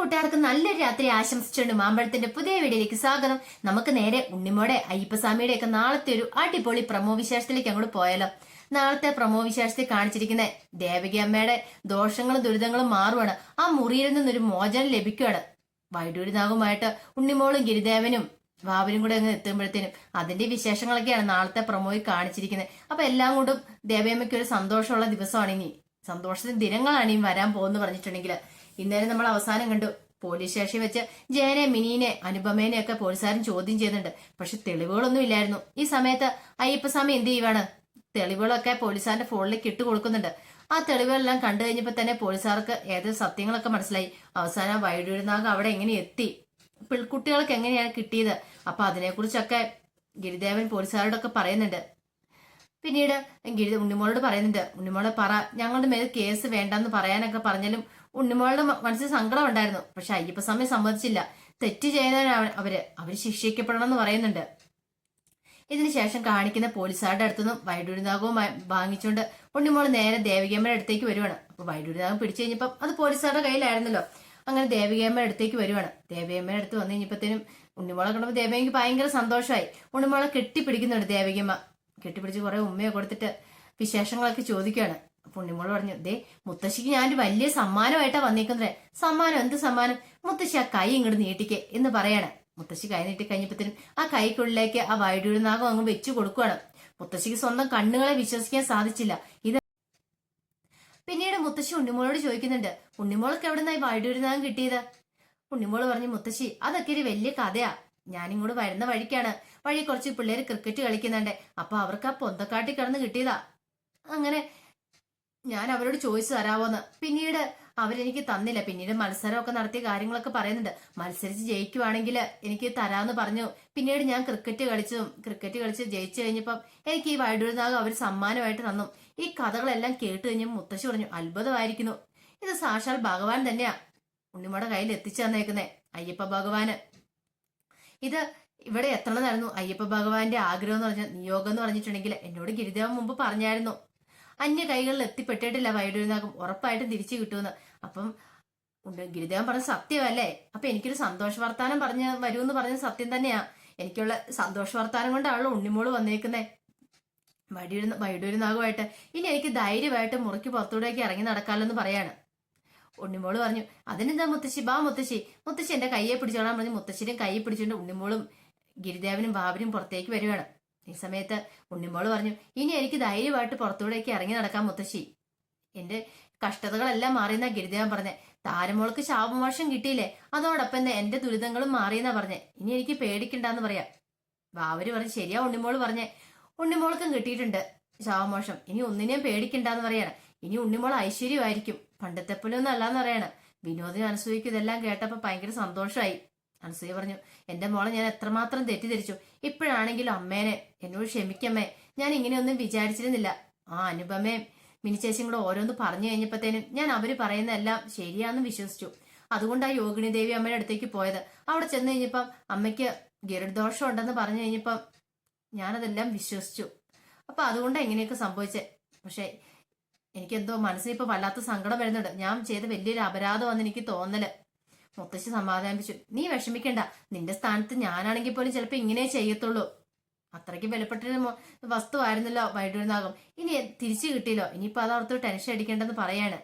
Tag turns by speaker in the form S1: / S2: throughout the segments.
S1: കൂട്ടുകാർക്ക് നല്ലൊരു രാത്രി ആശംസിച്ചുകൊണ്ട് മാമ്പഴത്തിന്റെ പുതിയ വീഡിയോയിലേക്ക് സ്വാഗതം. നമുക്ക് നേരെ ഉണ്ണിമോടെ അയ്യപ്പസ്വാമിയുടെ ഒക്കെ നാളത്തെ ഒരു അടിപൊളി പ്രമോ വിശേഷത്തിലേക്ക് അങ്ങോട്ട് പോയാലോ. നാളത്തെ പ്രമോ വിശേഷത്തിൽ കാണിച്ചിരിക്കുന്ന ദേവകി അമ്മയുടെ ദോഷങ്ങളും ദുരിതങ്ങളും മാറുവാണ്. ആ മുറിയിൽ നിന്നൊരു മോചനം ലഭിക്കുകയാണ് വൈഡൂരിനാകുമായിട്ട് ഉണ്ണിമോളും ഗിരിദേവനും വാവനും കൂടെ അങ്ങ് എത്തുമ്പോഴത്തേനും അതിന്റെ വിശേഷങ്ങളൊക്കെയാണ് നാളത്തെ പ്രമോയിൽ കാണിച്ചിരിക്കുന്നത്. അപ്പൊ എല്ലാം കൊണ്ടും ദേവയമ്മയ്ക്ക് ഒരു സന്തോഷമുള്ള ദിവസമാണ് ഇനി. സന്തോഷത്തിന്റെ ദിനങ്ങളാണ് ഇനി വരാൻ പോകുന്നു പറഞ്ഞിട്ടുണ്ടെങ്കിൽ. ഇന്നലെ നമ്മൾ അവസാനം കണ്ടു. പോലീസ് സ്റ്റേഷനിൽ വെച്ച് ജയനെ മിനീനെ അനുപമേനെ ഒക്കെ പോലീസുകാരൻ ചോദ്യം ചെയ്യുന്നുണ്ട്. പക്ഷെ തെളിവുകളൊന്നും ഇല്ലായിരുന്നു. ഈ സമയത്ത് അയ്യപ്പസ്വാമി എന്ത് ചെയ്യുവാണ്? തെളിവുകളൊക്കെ പോലീസുകാരന്റെ ഫോണിലേക്ക് ഇട്ട് കൊടുക്കുന്നുണ്ട്. ആ തെളിവുകളെല്ലാം കണ്ടു കഴിഞ്ഞപ്പോൾ തന്നെ പോലീസുകാർക്ക് ഏത് സത്യങ്ങളൊക്കെ മനസ്സിലായി. അവസാനം വൈഡൂരുനാഗ് അവിടെ എങ്ങനെ എത്തി? പിൾക്കുട്ടികൾക്ക് എങ്ങനെയാണ് കിട്ടിയത്? അപ്പൊ അതിനെക്കുറിച്ചൊക്കെ ഗിരിദേവൻ പോലീസുകാരോടൊക്കെ പറയുന്നുണ്ട്. പിന്നീട് എങ്കിലും ഉണ്ണിമോളോട് പറയുന്നുണ്ട് ഉണ്ണിമോളെ പറ ഞങ്ങളുടെ മേൽ കേസ് വേണ്ടെന്ന് പറയാനൊക്കെ പറഞ്ഞാലും ഉണ്ണിമോളുടെ മനസ്സിൽ സങ്കടം ഉണ്ടായിരുന്നു. പക്ഷെ അയ്യപ്പസ്വാമി സമ്മതിച്ചില്ല. തെറ്റ് ചെയ്യുന്നവരാണ് അവർ അവർ ശിക്ഷിക്കപ്പെടണം എന്ന് പറയുന്നുണ്ട് ഇതിനുശേഷം കാണിക്കുന്ന പോലീസുകാരുടെ അടുത്തുനിന്നും വൈഡൂരിനാഗവും വാങ്ങിച്ചുകൊണ്ട് ഉണ്ണിമോൾ നേരെ ദേവികേമ്മയുടെ അടുത്തേക്ക് വരുവാണ്. അപ്പൊ വൈഡൂരിനാഗം പിടിച്ചു കഴിഞ്ഞപ്പം അത് പോലീസുകാരുടെ കയ്യിലായിരുന്നല്ലോ. അങ്ങനെ ദേവികേമ്മയുടെ അടുത്തേക്ക് വരുവാണ്. ദേവികേമ്മയുടെ അടുത്ത് വന്നു കഴിഞ്ഞപ്പോഴത്തേനും ഉണ്ണിമോളെ കണ്ടപ്പോൾ ദേവികയ്ക്ക് ഭയങ്കര സന്തോഷമായി. ഉണ്ണിമോളെ കെട്ടിപ്പിടിക്കുന്നുണ്ട് ദേവികമ്മ കെട്ടിപ്പിടിച്ച് കുറെ ഉമ്മയെ കൊടുത്തിട്ട് വിശേഷങ്ങളൊക്കെ ചോദിക്കുകയാണ്. പുണ്യമോൾ പറഞ്ഞു ദേ മുത്തശ്ശിക്ക് ഞാൻ വലിയ സമ്മാനമായിട്ടാ വന്നേക്കുന്നത് സമ്മാനം എന്ത് സമ്മാനം? മുത്തശ്ശി ആ കൈ ഇങ്ങോട്ട് നീട്ടിക്കേ എന്ന് പറയാണ്. മുത്തശ്ശി കൈ നീട്ടി കഴിഞ്ഞപ്പോഴത്തേനും ആ കൈക്കുള്ളിലേക്ക് ആ വൈഡൂരി നാഗം അങ്ങ് വെച്ചു കൊടുക്കുകയാണ് മുത്തശ്ശിക്ക് സ്വന്തം കണ്ണുകളെ വിശ്വസിക്കാൻ സാധിച്ചില്ല. ഇത് പിന്നീട് മുത്തശ്ശി ഉണ്ണിമോളോട് ചോദിക്കുന്നുണ്ട് ഉണ്ണിമോൾക്ക് എവിടുന്നായി വൈഡൂരി നാഗം കിട്ടിയത്? ഉണ്ണിമോൾ പറഞ്ഞു മുത്തശ്ശി അതൊക്കെ ഒരു വലിയ കഥയാ. ഞാനിങ്ങോട്ട് വരുന്ന വഴിക്കാണ്. വഴി കുറച്ച് പിള്ളേര് ക്രിക്കറ്റ് കളിക്കുന്നുണ്ട്. അപ്പൊ അവർക്ക് ആ പൊന്തക്കാട്ടി കിടന്ന് കിട്ടിയതാ. അങ്ങനെ ഞാൻ അവരോട് ചോദിച്ചു തരാവോന്ന്. പിന്നീട് അവരെനിക്ക് തന്നില്ല. പിന്നീട് മത്സരമൊക്കെ നടത്തിയ കാര്യങ്ങളൊക്കെ പറയുന്നുണ്ട്. മത്സരിച്ച് ജയിക്കുവാണെങ്കിൽ എനിക്ക് തരാന്ന് പറഞ്ഞു. പിന്നീട് ഞാൻ ക്രിക്കറ്റ് കളിച്ചതും ക്രിക്കറ്റ് കളിച്ച് ജയിച്ചു കഴിഞ്ഞപ്പം എനിക്ക് ഈ വൈഡൂരിനാഗ് അവർ സമ്മാനമായിട്ട് തന്നു. ഈ കഥകളെല്ലാം കേട്ട് കഴിഞ്ഞ് മുത്തശ്ശി പറഞ്ഞു അത്ഭുതമായിരിക്കുന്നു. ഇത് സാക്ഷാൽ ഭഗവാൻ തന്നെയാ. ഉണ്ണിമയുടെ കയ്യിൽ എത്തിച്ചു തന്നേക്കുന്നേ. അയ്യപ്പ ഭഗവാന്. ഇത് ഇവിടെ എത്തണതായിരുന്നു അയ്യപ്പ ഭഗവാന്റെ ആഗ്രഹം എന്ന് പറഞ്ഞ നിയോഗം എന്ന് പറഞ്ഞിട്ടുണ്ടെങ്കിൽ എന്നോട് ഗിരിദേവൻ മുമ്പ് പറഞ്ഞായിരുന്നു. അന്യ കൈകളിൽ എത്തിപ്പെട്ടിട്ടില്ല വൈഡൂരിനാകും ഉറപ്പായിട്ടും തിരിച്ചു കിട്ടുമെന്ന്. അപ്പം ഗിരിദേവൻ പറഞ്ഞ സത്യമല്ലേ? അപ്പൊ എനിക്കൊരു സന്തോഷ വർത്താനം പറഞ്ഞ വരുമെന്ന് പറഞ്ഞ സത്യം തന്നെയാ. എനിക്കുള്ള സന്തോഷ വർത്താനം കൊണ്ടാണല്ലോ ഉണ്ണിമോൾ വന്നേക്കുന്നേ. വൈഡൂരി വൈഡൂരിനാകുമായിട്ട് ഇനി എനിക്ക് ധൈര്യമായിട്ട് മുറിക്ക് പുറത്തൂടെയൊക്കെ ഇറങ്ങി നടക്കാമല്ലോ എന്ന് പറയാണ്. ഉണ്ണിമോൾ പറഞ്ഞു അതിനെന്താ മുത്തശ്ശി? ബാ മുത്തശ്ശി. മുത്തശ്ശി എന്റെ കയ്യെ പിടിച്ചോളാൻ പറഞ്ഞ്. മുത്തശ്ശിയുടെ കൈ പിടിച്ചുകൊണ്ട് ഉണ്ണിമോളും ഗിരിദേവനും ബാബനും പുറത്തേക്ക് വരുവാണ് ഈ സമയത്ത് ഉണ്ണിമോൾ പറഞ്ഞു ഇനി എനിക്ക് ധൈര്യമായിട്ട് പുറത്തൂടെയൊക്കെ ഇറങ്ങി നടക്കാം മുത്തശ്ശി. എന്റെ കഷ്ടതകളെല്ലാം മാറിയെന്നാ ഗിരിദേവൻ പറഞ്ഞേ. താരമോൾക്ക് ശാപമോഷം കിട്ടിയില്ലേ? അതോടൊപ്പം തന്നെ എന്റെ ദുരിതങ്ങളും മാറിയെന്നാ പറഞ്ഞേ. ഇനി എനിക്ക് പേടിക്കണ്ടെന്ന് പറയാം. ബാബര് പറഞ്ഞു ശരിയാ ഉണ്ണിമോൾ പറഞ്ഞേ. ഉണ്ണിമോൾക്കും കിട്ടിയിട്ടുണ്ട് ശാപമോഷം ഇനി ഒന്നിനെയും പേടിക്കണ്ടെന്ന് പറയാണ്. ഇനി ഉണ്ണിമോൾ ഐശ്വര്യമായിരിക്കും. പണ്ടത്തെ പോലെ ഒന്നും അല്ലാന്ന് പറയാണ്. വിനോദിനും അനസൂയക്കും ഇതെല്ലാം കേട്ടപ്പോ ഭയങ്കര സന്തോഷമായി. അനസൂയ പറഞ്ഞു എന്റെ മോളെ ഞാൻ എത്രമാത്രം തെറ്റിദ്ധരിച്ചു. ഇപ്പോഴാണെങ്കിലും അമ്മേനെ എന്നോട് ക്ഷമിക്കമ്മേ. ഞാൻ ഇങ്ങനെയൊന്നും വിചാരിച്ചിരുന്നില്ല. ആ അനുപമയും മിനിച്ചേച്ചിയും കൂടെ ഓരോന്ന് പറഞ്ഞു കഴിഞ്ഞപ്പോഴത്തേനും ഞാൻ അവർ പറയുന്നതെല്ലാം ശരിയാന്ന് വിശ്വസിച്ചു. അതുകൊണ്ട് ആ യോഗിണി ദേവി അമ്മയുടെ അടുത്തേക്ക് പോയത്. അവിടെ ചെന്ന് കഴിഞ്ഞപ്പം അമ്മയ്ക്ക് ഗരുഡദോഷം ഉണ്ടെന്ന് പറഞ്ഞു കഴിഞ്ഞപ്പം ഞാനതെല്ലാം വിശ്വസിച്ചു. അപ്പൊ അതുകൊണ്ടാണ് എങ്ങനെയൊക്കെ സംഭവിച്ചേ. പക്ഷെ എനിക്കെന്തോ മനസ്സിൽ ഇപ്പൊ വല്ലാത്ത സങ്കടം വരുന്നുണ്ട്. ഞാൻ ചെയ്ത വലിയൊരു അപരാധമാണെന്ന് എനിക്ക് തോന്നൽ. മുത്തശ്ശി സമാധാനിപ്പിച്ചു. നീ വിഷമിക്കണ്ട. നിന്റെ സ്ഥാനത്ത് ഞാനാണെങ്കിൽ പോലും ചിലപ്പോൾ ഇങ്ങനെ ചെയ്യത്തുള്ളൂ. അത്രയ്ക്ക് വിലപ്പെട്ടൊരു വസ്തു വസ്തുവായിരുന്നല്ലോ വൈഡൂരിനാഗം ഇനി തിരിച്ചു കിട്ടിയല്ലോ. ഇനിയിപ്പോ അതോർത്ത് ടെൻഷൻ അടിക്കേണ്ടെന്ന് പറയാണ്.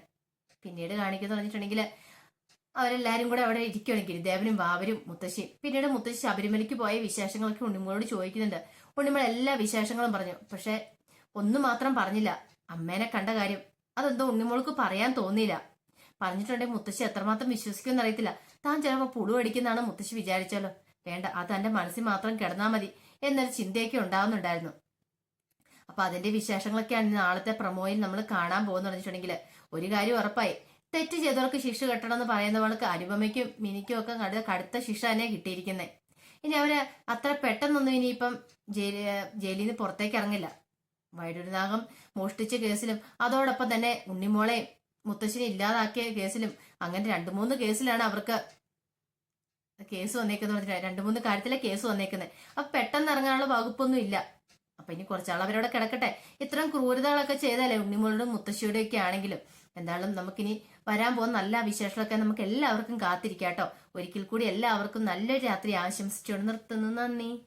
S1: പിന്നീട് കാണിക്കുന്ന പറഞ്ഞിട്ടുണ്ടെങ്കിൽ അവരെല്ലാരും കൂടെ അവിടെ ഇരിക്കുകയാണ് ഗിരിദേവനും വാവരും മുത്തശ്ശി പിന്നീട് മുത്തശ്ശി ശബരിമലയ്ക്ക് പോയ വിശേഷങ്ങളൊക്കെ ഉണ്ണിമോളോട് ചോദിക്കുന്നുണ്ട്. ഉണ്ണിമോൾ എല്ലാ വിശേഷങ്ങളും പറഞ്ഞു. പക്ഷെ ഒന്നും മാത്രം പറഞ്ഞില്ല. അമ്മേനെ കണ്ട കാര്യം അതെന്തോ ഉണ്ണിമോൾക്ക് പറയാൻ തോന്നിയില്ല. പറഞ്ഞിട്ടുണ്ടെങ്കിൽ മുത്തശ്ശി എത്രമാത്രം വിശ്വസിക്കുമെന്ന് അറിയത്തില്ല. താൻ ചിലപ്പോൾ പുളു അടിക്കുന്നതാണ് മുത്തശ്ശി വിചാരിച്ചാലോ. വേണ്ട അത് തന്റെ മനസ്സിൽ മാത്രം കിടന്നാൽ മതി എന്നൊരു ചിന്തയൊക്കെ ഉണ്ടാവുന്നുണ്ടായിരുന്നു. അപ്പൊ അതിന്റെ വിശേഷങ്ങളൊക്കെയാണ് നാളത്തെ പ്രമോയിൽ നമ്മൾ കാണാൻ പോകുന്ന പറഞ്ഞിട്ടുണ്ടെങ്കിൽ ഒരു കാര്യം ഉറപ്പായി. തെറ്റ് ചെയ്തവർക്ക് ശിക്ഷ കെട്ടണം എന്ന് പറയുന്നവൾക്ക് അനുപമയ്ക്കും മിനിക്കും ഒക്കെ കടുത്ത കടുത്ത ശിക്ഷ തന്നെ കിട്ടിയിരിക്കുന്നത് ഇനി അവർ അത്ര പെട്ടെന്നൊന്നും ഇനിയിപ്പം ജയിൽ ജയിലിൽ നിന്ന് പുറത്തേക്ക് ഇറങ്ങില്ല. വൈഡൂരിനാഗം മോഷ്ടിച്ച കേസിലും അതോടൊപ്പം തന്നെ ഉണ്ണിമോളെ മുത്തശ്ശിനെ ഇല്ലാതാക്കിയ കേസിലും അങ്ങനെ രണ്ടു മൂന്ന് കേസിലാണ് അവർക്ക് കേസ് വന്നേക്കുന്നത് രണ്ടു മൂന്ന് കാര്യത്തിലെ കേസ് വന്നേക്കുന്നത് അപ്പൊ പെട്ടെന്ന് ഇറങ്ങാനുള്ള വകുപ്പൊന്നും ഇല്ല. അപ്പൊ ഇനി കുറച്ചാൾ അവരോട് കിടക്കട്ടെ. ഇത്തരം ക്രൂരതകളൊക്കെ ചെയ്താലേ ഉണ്ണിമോളുടെ മുത്തശ്ശിയുടെ ഒക്കെ ആണെങ്കിലും എന്തായാലും നമുക്കിനി വരാൻ പോകുന്ന നല്ല വിശേഷങ്ങളൊക്കെ നമുക്ക് എല്ലാവർക്കും കാത്തിരിക്കാട്ടോ ഒരിക്കൽ കൂടി എല്ലാവർക്കും നല്ലൊരു രാത്രി ആശംസിച്ചുകൊണ്ട് നിർത്തുന്നു. നന്ദി.